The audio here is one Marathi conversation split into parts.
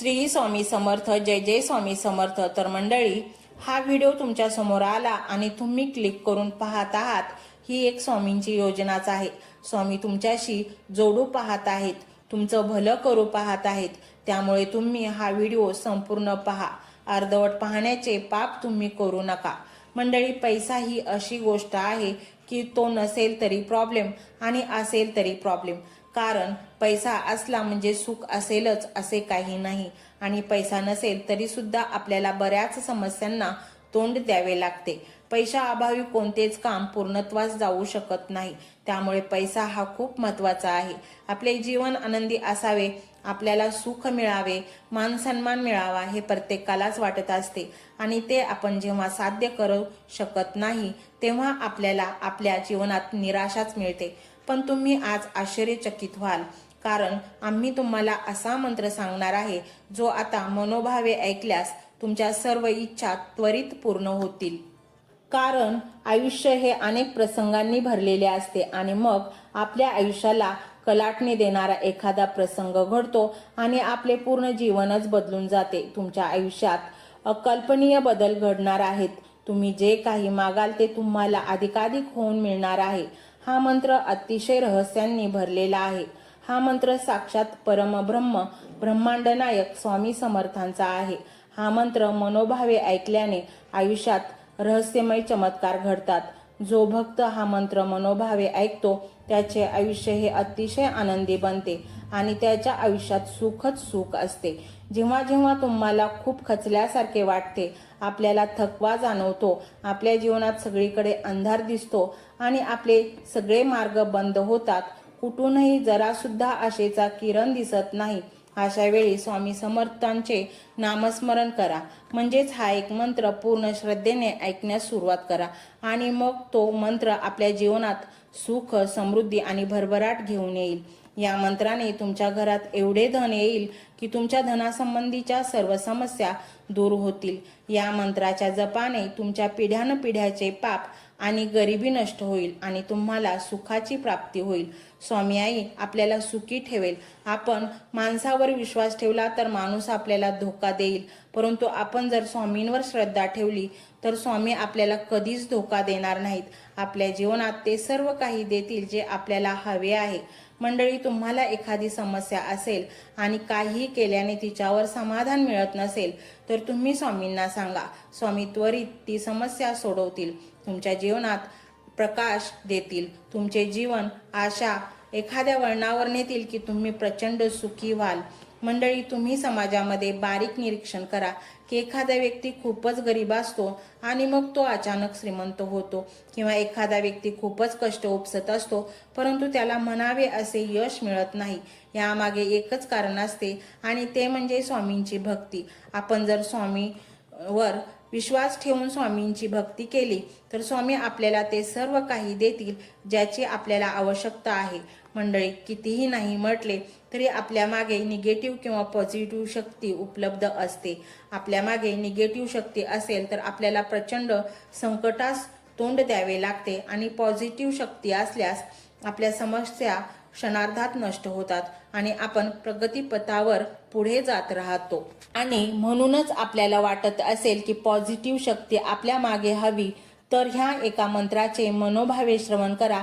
श्री स्वामी समर्थ जय जय स्वामी समर्थ. तर मंडळी हा व्हिडिओ तुमच्यासमोर आला आणि तुम्ही क्लिक करून पाहत आहात ही एक स्वामींची योजनाच आहे. स्वामी तुमच्याशी जोडू पाहत आहेत तुमचं भलं करू पाहत आहेत. त्यामुळे तुम्ही हा व्हिडिओ संपूर्ण पहा. अर्धवट पाहण्याचे पाप तुम्ही करू नका. मंडळी पैसा ही अशी गोष्ट आहे की तो नसेल तरी प्रॉब्लेम आणि असेल तरी प्रॉब्लेम कारण पैसा असला म्हणजे सुख असेलच असे काही नाही. आणि पैसा नसेल तरी सुद्धा आपल्याला बऱ्याच समस्यांना तोंड द्यावे लागते. पैशा अभावी कोणतेच काम पूर्णत्वास जाऊ शकत नाही. त्यामुळे पैसा हा खूप महत्त्वाचा आहे. आपले जीवन आनंदी असावे आपल्याला सुख मिळावे मान सन्मान मिळावा हे प्रत्येकालाच वाटत असते. आणि ते आपण जेव्हा साध्य करू शकत नाही तेव्हा आपल्याला आपल्या जीवनात निराशाच मिळते. पण तुम्ही आज आश्चर्यचकित व्हाल. कारण आम्ही तुम्हाला असा मंत्र सांगणार आहे जो आता मनोभावे ऐकल्यास तुमच्या सर्व इच्छा त्वरित पूर्ण होतील. कारण आयुष्य हे अनेक प्रसंगांनी भरलेले असते आणि मग आपल्या आयुष्याला कलाटणी देणारा एखादा प्रसंग घडतो आणि आपले पूर्ण जीवनच बदलून जाते. तुमच्या आयुष्यात अकल्पनीय बदल घडणार आहेत. तुम्ही जे काही मागाल ते तुम्हाला अधिकाधिक होऊन मिळणार आहे. हा मंत्र अतिशय रहस्यांनी भरलेला आहे. हा मंत्र साक्षात परमब्रह्म ब्रह्मांडनायक स्वामी समर्थांचा आहे. हा मंत्र मनोभावे ऐकल्याने आयुष्यात रहस्यमय चमत्कार घडतात. जो भक्त हा मंत्र मनोभावे ऐकतो त्याचे आयुष्य हे अतिशय आनंदी बनते. आणि त्याच्या आयुष्यात सुखच सुख असते. जेव्हा जेव्हा तुम्हाला खूप खचल्यासारखे वाटते आपल्याला थकवा जाणवतो आपल्या जीवनात सगळीकडे अंधार दिसतो आणि आपले सगळे मार्ग बंद होतात कुठूनही जरासुद्धा आशेचा किरण दिसत नाही. अशा वेळी स्वामी समर्थांचे नामस्मरण करा. म्हणजेच हा एक मंत्र पूर्ण श्रद्धेने ऐकण्यास सुरुवात करा. आणि मग तो मंत्र आपल्या जीवनात सुख समृद्धी आणि भरभराट घेऊन येईल. या मंत्राने तुमच्या घरात एवढे धन येईल की तुमच्या धनासंबंधीच्या सर्व समस्या दूर होतील. या मंत्राच्या जपाने तुमच्या पिढ्यानपिढ्याचे पाप आणि गरिबी नष्ट होईल आणि तुम्हाला सुखाची प्राप्ती होईल. स्वामी आई आपल्याला सुखी ठेवेल. आपण माणसावर विश्वास ठेवला तर माणूस आपल्याला धोका देईल. परंतु आपण जर स्वामींवर श्रद्धा ठेवली तर स्वामी आपल्याला कधीच धोका देणार नाहीत. आपल्या जीवनात ते सर्व काही देतील जे आपल्याला हवे आहे. मंडळी तुम्हाला एखादी समस्या असेल आणि काही केल्याने तिच्यावर समाधान मिळत नसेल तर तुम्ही स्वामींना सांगा. स्वामी त्वरित ती समस्या सोडवतील. तुमच्या जीवनात प्रकाश देतील. तुमचे जीवन आशा एखाद्या वळणावर नेतील की तुम्ही प्रचंड सुखी व्हाल. मंडळी तुम्ही समाजामध्ये बारीक निरीक्षण करा की एखादा व्यक्ती खूपच गरीब असतो आणि मग तो अचानक श्रीमंत होतो किंवा एखादा व्यक्ती खूपच कष्ट उपसत असतो परंतु त्याला म्हणावे असे यश मिळत नाही. यामागे एकच कारण असते आणि ते म्हणजे स्वामींची भक्ती. आपण जर स्वामी वर विश्वास ठेवून स्वामींची भक्ती केली तर स्वामी आपल्याला ते सर्व काही देतील ज्याची आपल्याला आवश्यकता आहे. मंडळी कितीही नाही म्हटले तरी आपल्या मागे निगेटिव्ह किंवा पॉझिटिव्ह शक्ती उपलब्ध असते. आपल्या मागे निगेटिव्ह शक्ती असेल तर आपल्याला प्रचंड संकटास तोंड द्यावे लागते आणि पॉझिटिव्ह शक्ती असल्यास आपल्या समस्या क्षणार्धात नष्ट होतात आणि आपण प्रगतीपथावर पुढे जात राहतो. आणि म्हणूनच आपल्याला वाटत असेल की पॉझिटिव्ह शक्ती आपल्या मागे हवी तर ह्या एका मंत्राचे मनोभावे श्रवण करा.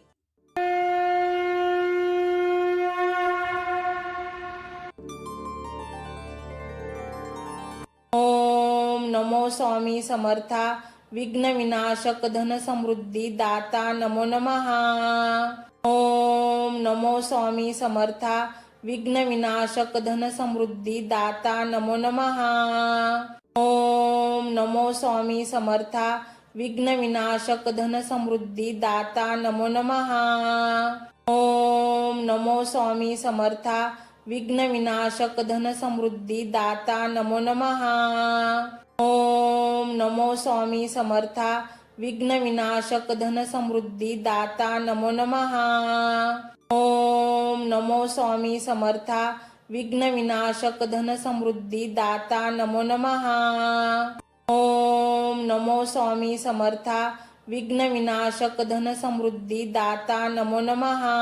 नमो स्वामी समर्था विघ्न विनाशक धन समृद्धी दाता नमो नमहा ओम नमो स्वामी समर्था विघ्न विनाशक धन समृद्धी दाता नमो नमहा ओम नमो स्वामी समर्था विघ्न विनाशक धन समृद्धी दाता नमो नमहा ओम नमो स्वामी समर्था विघ्न विनाशक धन समृद्धी दाता नमो नमहा ओम नमो स्वामी समर्था. विघ्न विनाशक धन समृद्धी दाता नमो नमहा ओम नमो स्वामी समर्था. विघ्न विनाशक धन समृद्धी दाता नमो नमहा ओम नमो स्वामी समर्था. विघ्न विनाशक धन समृद्धी दाता नमो नमहा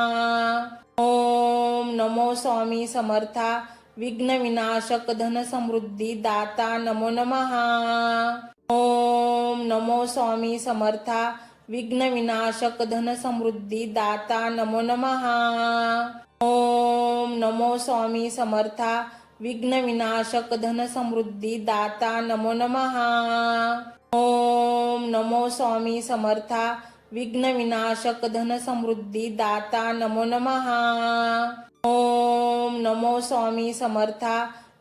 ओम नमो स्वामी समर्था. विघ्न विनाशक धन समृद्धी दाता नमो नमहा ओम नमो स्वामी समर्था। विघ्न विनाशक धन समृद्धी दाता नमो नमहा ओम नमो स्वामी समर्था। विघ्न विनाशक धन समृद्धी दाता नमो नमहा ओम नमो स्वामी समर्था। विघ्न विनाशक धन समृद्धी दाता नमो नमहा ओम नमो स्वामी समर्था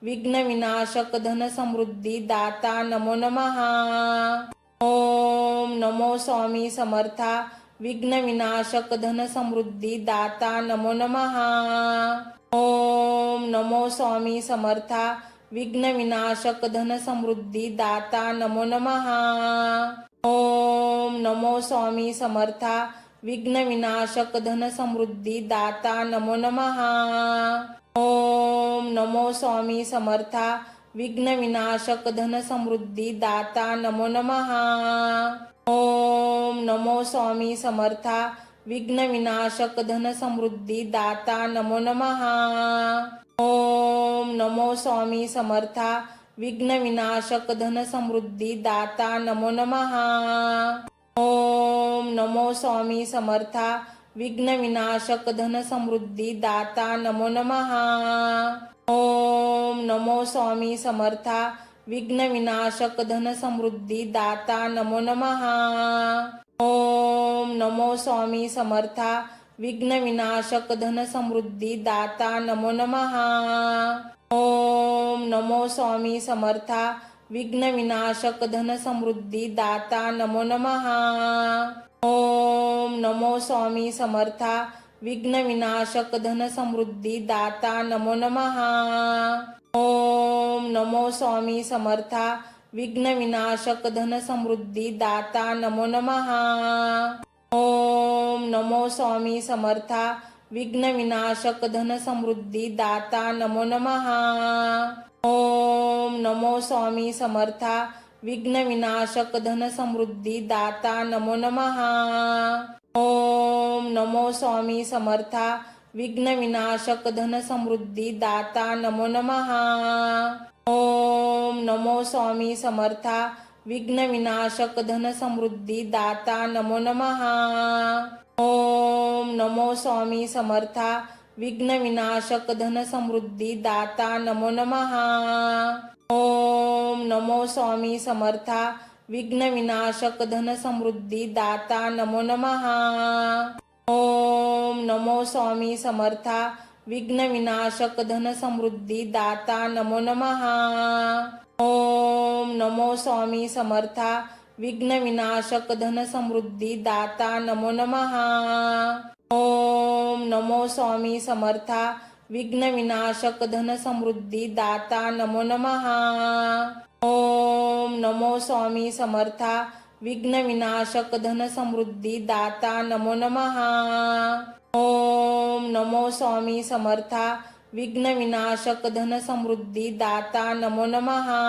विघ्न विनाशक धन समृद्धी दाता नमो नमहा ओम नमो स्वामी समर्था विघ्न विनाशक धन समृद्धी दाता नमो नमहा ओम नमो स्वामी समर्था विघ्न विनाशक धन समृद्धी दाता नमो नमहा ओम नमो स्वामी समर्था विघ्न विनाशक धन समृद्धी दाता नमो नमहा ओम नमो स्वामी समर्था। विघ्न विनाशक धन समृद्धी दाता नमो नमहा ओम नमो स्वामी समर्था। विघ्न विनाशक धन समृद्धी दाता नमो नमहा ओम नमो स्वामी समर्था। विघ्न विनाशक धन समृद्धी दाता नमो नमहा ओम नमो स्वामी समर्था विघ्न विनाशक धन समृद्धी दाता नमो नमहा ओम नमो स्वामी समर्था विघ्न विनाशक धन समृद्धी दाता नमो नमहा ओम नमो स्वामी समर्था विघ्न विनाशक धन समृद्धी दाता नमो नमहा ओम नमो स्वामी समर्था विघ्न विनाशक धन समृद्धी दाता नमो नमहा ओम नमो स्वामी समर्था। विघ्न विनाशक धन समृद्धी दाता नमो नमहा ओम नमो स्वामी समर्था। विघ्न विनाशक धन समृद्धी दाता नमो नमहा ओम नमो स्वामी समर्था। विघ्न विनाशक धन समृद्धी दाता नमो नमहा ओम नमो स्वामी समर्था। विघ्न विनाशक धन समृद्धी दाता नमो नमहा ओम नमो स्वामी समर्था। विघ्न विनाशक धन समृद्धी दाता नमो नमहा ओम नमो स्वामी समर्था। विघ्न विनाशक धन समृद्धी दाता नमो नमहा ओम नमो स्वामी समर्था। विघ्न विनाशक धन समृद्धी दाता नमो नमहा ओम नमो स्वामी समर्था। विघ्न विनाशक धन समृद्धी दाता नमो नमहा ओम नमो स्वामी समर्था। विघ्न विनाशक धन समृद्धी दाता नमो नमहा ओम नमो स्वामी समर्था विघ्न विनाशक धन समृद्धी दाता नमो नमहा ओम नमो स्वामी समर्था विघ्न विनाशक धन समृद्धी दाता नमो नमहा ओम नमो स्वामी समर्था विघ्न विनाशक धन समृद्धी दाता नमो नमहा ओम नमो स्वामी समर्था विघ्न विनाशक धन समृद्धी दाता नमो नमहा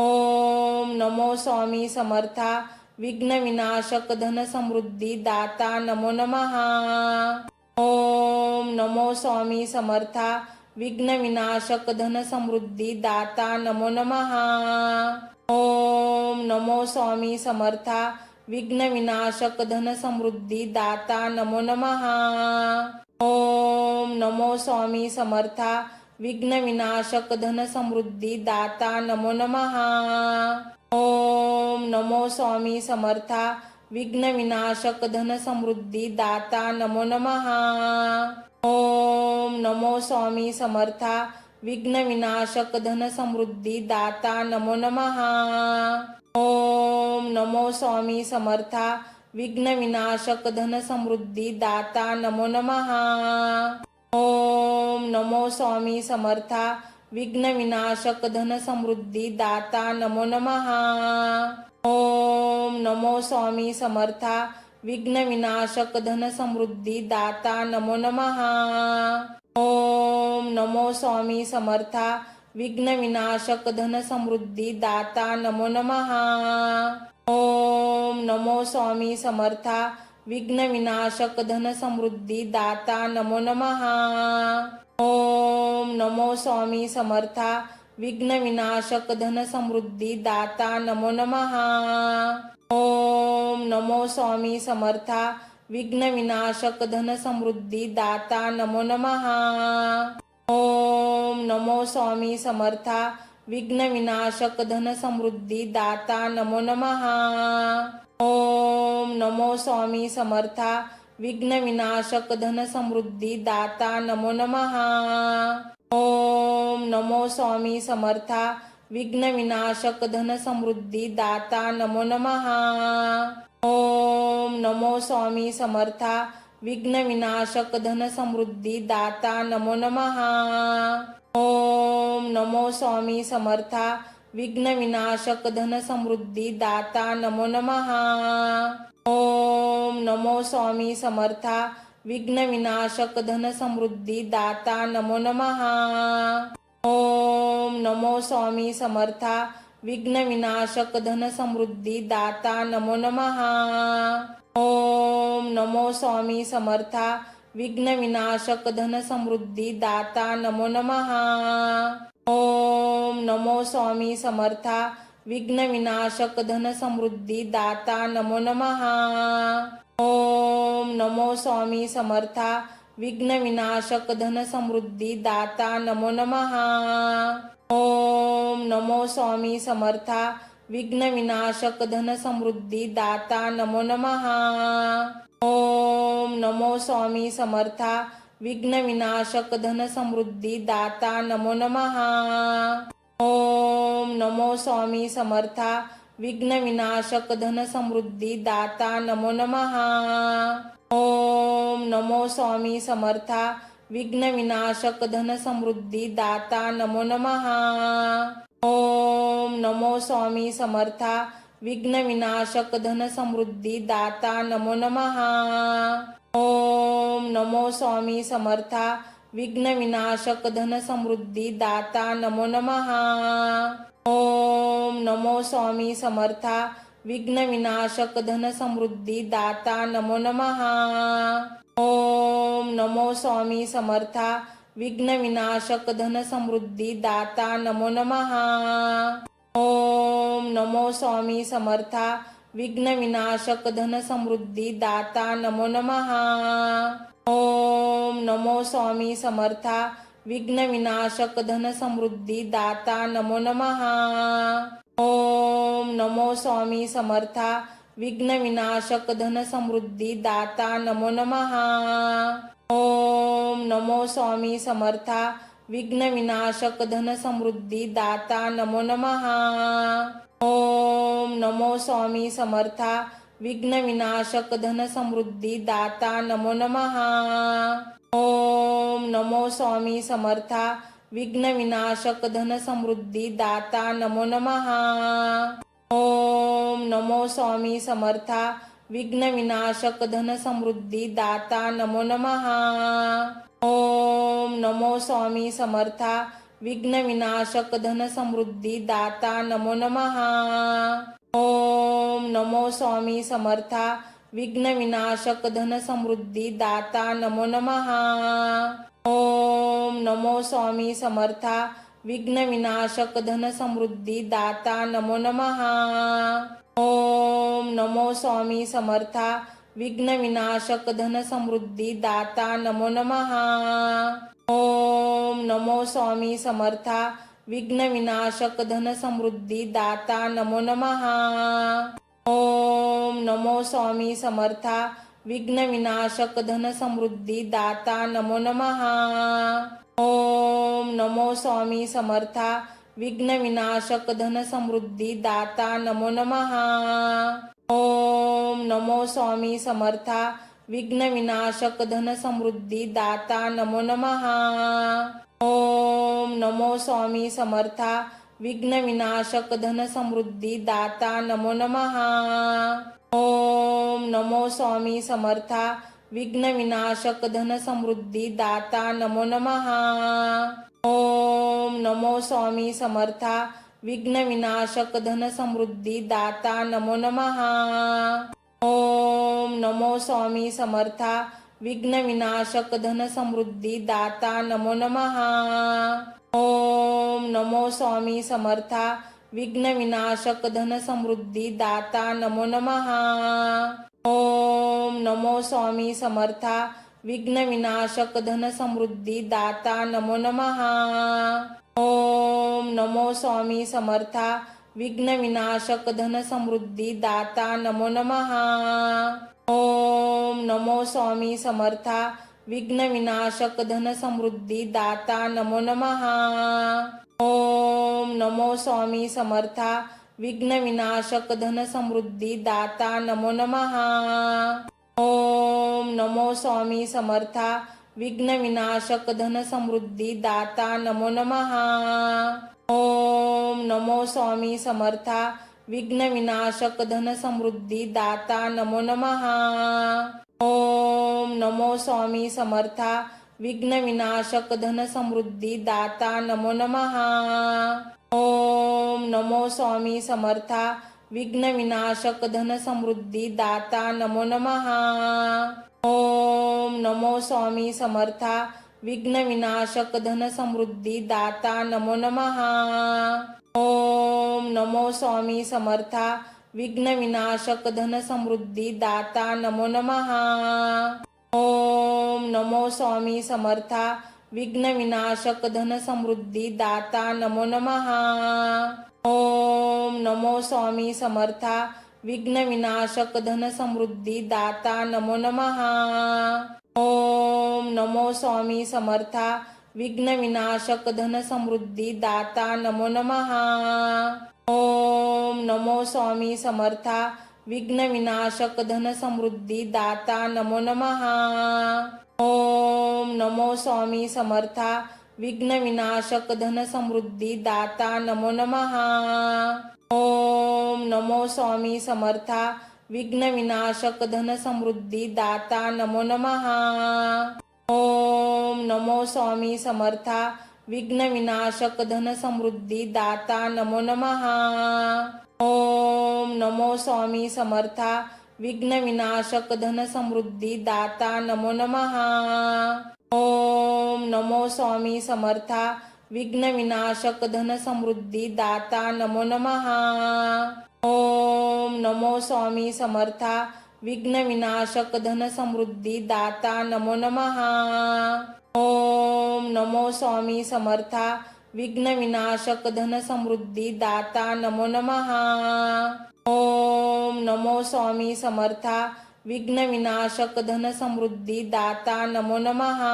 ओम नमो स्वामी समर्था। विघ्न विनाशक धन समृद्धी दाता नमो नमहा ओम नमो स्वामी समर्था। विघ्न विनाशक धन समृद्धी दाता नमो नमहा ओम नमो स्वामी समर्था। विघ्न विनाशक धन समृद्धी दाता नमो नमहा ओम नमो स्वामी समर्था विघ्न विनाशक धन समृद्धी दाता नमो नमहा ओम नमो स्वामी समर्था विघ्न विनाशक धन समृद्धी दाता नमो नमहा ओम नमो स्वामी समर्था विघ्न विनाशक धन समृद्धी दाता नमो नमहा ओम नमो स्वामी समर्था विघ्न विनाशक धन समृद्धी दाता नमो नमहा ओम नमो स्वामी समर्था। विघ्न विनाशक धन समृद्धी दाता नमो नमहा ओम नमो स्वामी समर्था। विघ्न विनाशक धन समृद्धी दाता नमो नमहा ओम नमो स्वामी समर्था। विघ्न विनाशक धन समृद्धी दाता नमो नमहा ओम नमो स्वामी समर्था विघ्न विनाशक धन समृद्धी दाता नमो नमहा ओम नमो स्वामी समर्था विघ्न विनाशक धन समृद्धी दाता नमो नमहा ओम नमो स्वामी समर्था विघ्न विनाशक धन समृद्धी दाता नमो नमहा ओम नमो स्वामी समर्था विघ्न विनाशक धन समृद्धी दाता नमो नमहा ओम नमो स्वामी समर्था। विघ्न विनाशक धन समृद्धी दाता नमो नमहा ओम नमो स्वामी समर्था। विघ्न विनाशक धन समृद्धी दाता नमो नमहा ओम नमो स्वामी समर्था। विघ्न विनाशक धन समृद्धी दाता नमो नमहा ओम नमो स्वामी समर्था। विघ्न विनाशक धन समृद्धी दाता नमो नमहा ओम नमो स्वामी समर्था। विघ्न विनाशक धन समृद्धी दाता नमो नमहा ओम नमो स्वामी समर्था। विघ्न विनाशक धन समृद्धी दाता नमो नमहा ओम नमो स्वामी समर्था। विघ्न विनाशक धन समृद्धी दाता नमो नमहा ओम नमो स्वामी समर्था। विघ्न विनाशक धन समृद्धी दाता नमो नमहा ओम नमो स्वामी समर्था। विघ्न विनाशक धन समृद्धी दाता नमो नमहा ओम नमो स्वामी समर्था. विघ्न विनाशक धन समृद्धी दाता नमो नमहा ओम नमो स्वामी समर्था. विघ्न विनाशक धन समृद्धी दाता नमो नमहा ओम नमो स्वामी समर्था. विघ्न विनाशक धन समृद्धी दाता नमो नमहा ओम नमो स्वामी समर्था. विघ्न विनाशक धन समृद्धी दाता नमो नमहा ओम नमो स्वामी समर्था। विघ्न विनाशक धन समृद्धी दाता नमो नमहा ओम नमो स्वामी समर्था। विघ्न विनाशक धन समृद्धी दाता नमो नमहा ओम नमो स्वामी समर्था। विघ्न विनाशक धन समृद्धी दाता नमो नमहा ओम नमो स्वामी समर्था विघ्न विनाशक धन समृद्धी दाता नमो नमहा ओम नमो स्वामी समर्था विघ्न विनाशक धन समृद्धी दाता नमो नमहा ओम नमो स्वामी समर्था विघ्न विनाशक धन समृद्धी दाता नमो नमहा ओम नमो स्वामी समर्था विघ्न विनाशक धन समृद्धी दाता नमो नमहा ओम नमो स्वामी समर्था। विघ्न विनाशक धन समृद्धी दाता नमो नमहा ओम नमो स्वामी समर्था। विघ्न विनाशक धन समृद्धी दाता नमो नमहा ओम नमो स्वामी समर्था। विघ्न विनाशक धन समृद्धी दाता नमो नमहा ओम नमो स्वामी समर्था विघ्न विनाशक धन समृद्धी दाता नमो नमहा ओम नमो स्वामी समर्था विघ्न विनाशक धन समृद्धी दाता नमो नमहा ओम नमो स्वामी समर्था विघ्न विनाशक धन समृद्धी दाता नमो नमहा ओम नमो स्वामी समर्था विघ्न विनाशक धन समृद्धी दाता नमो नमहा ओम नमो स्वामी समर्था। विघ्न विनाशक धन समृद्धी दाता नमो नमहा ओम नमो स्वामी समर्था। विघ्न विनाशक धन समृद्धी दाता नमो नमहा ओम नमो स्वामी समर्था। विघ्न विनाशक धन समृद्धी दाता नमो नमहा ओम नमो स्वामी समर्था विघ्न विनाशक धन समृद्धी दाता नमो नमहा ओम नमो स्वामी समर्था विघ्न विनाशक धन समृद्धी दाता नमो नमहा ओम नमो स्वामी समर्था विघ्न विनाशक धन समृद्धी दाता नमो नमहा ओम नमो स्वामी समर्था विघ्न विनाशक धन समृद्धी दाता नमो नमहा ओम नमो स्वामी समर्था। विघ्न विनाशक धन समृद्धी दाता नमो नमहा ओम नमो स्वामी समर्था। विघ्न विनाशक धन समृद्धी दाता नमो नमहा ओम नमो स्वामी समर्था। विघ्न विनाशक धन समृद्धी दाता नमो नमहा ओम नमो स्वामी समर्था विघ्न विनाशक धन समृद्धी दाता नमो नमहा ओम नमो स्वामी समर्था विघ्न विनाशक धन समृद्धी दाता नमो नमहा ओम नमो स्वामी समर्था विघ्न विनाशक धन समृद्धी दाता नमो नमहा ओम नमो स्वामी समर्था विघ्न विनाशक धन समृद्धी दाता नमो नमहा ओम नमो स्वामी समर्था। विघ्न विनाशक धन समृद्धी दाता नमो नमहा ओम नमो स्वामी समर्था। विघ्न विनाशक धन समृद्धी दाता नमो नमहा ओम नमो स्वामी समर्था। विघ्न विनाशक धन समृद्धी दाता नमो नमहा ओम नमो स्वामी समर्था विघ्न विनाशक धन समृद्धी दाता नमो नमहा ओम नमो स्वामी समर्था विघ्न विनाशक धन समृद्धी दाता नमो नमहा ओम नमो स्वामी समर्था विघ्न विनाशक धन समृद्धी दाता नमो नमहा ओम नमो स्वामी समर्था विघ्न विनाशक धन समृद्धी दाता नमो नमहा ओम नमो स्वामी समर्था। विघ्न विनाशक धन समृद्धी दाता नमो नमहा ओम नमो स्वामी समर्था। विघ्न विनाशक धन समृद्धी दाता नमो नमहा ओम नमो स्वामी समर्था। विघ्न विनाशक धन समृद्धी दाता नमो नमहा ओम नमो स्वामी समर्था विघ्न विनाशक धन समृद्धी दाता नमो नमहा ओम नमो स्वामी समर्था विघ्न विनाशक धन समृद्धी दाता नमो नमहा ओम नमो स्वामी समर्था विघ्न विनाशक धन समृद्धी दाता नमो नमहा ओम नमो स्वामी समर्था विघ्न विनाशक धन समृद्धी दाता नमो नमहा ओम नमो स्वामी समर्था। विघ्न विनाशक धन समृद्धी दाता नमो नमहा ओम नमो स्वामी समर्था। विघ्न विनाशक धन समृद्धी दाता नमो नमहा ओम नमो स्वामी समर्था। विघ्न विनाशक धन समृद्धी दाता नमो नमहा ओम नमो स्वामी समर्था। विघ्न विनाशक धन समृद्धी दाता नमो नमहा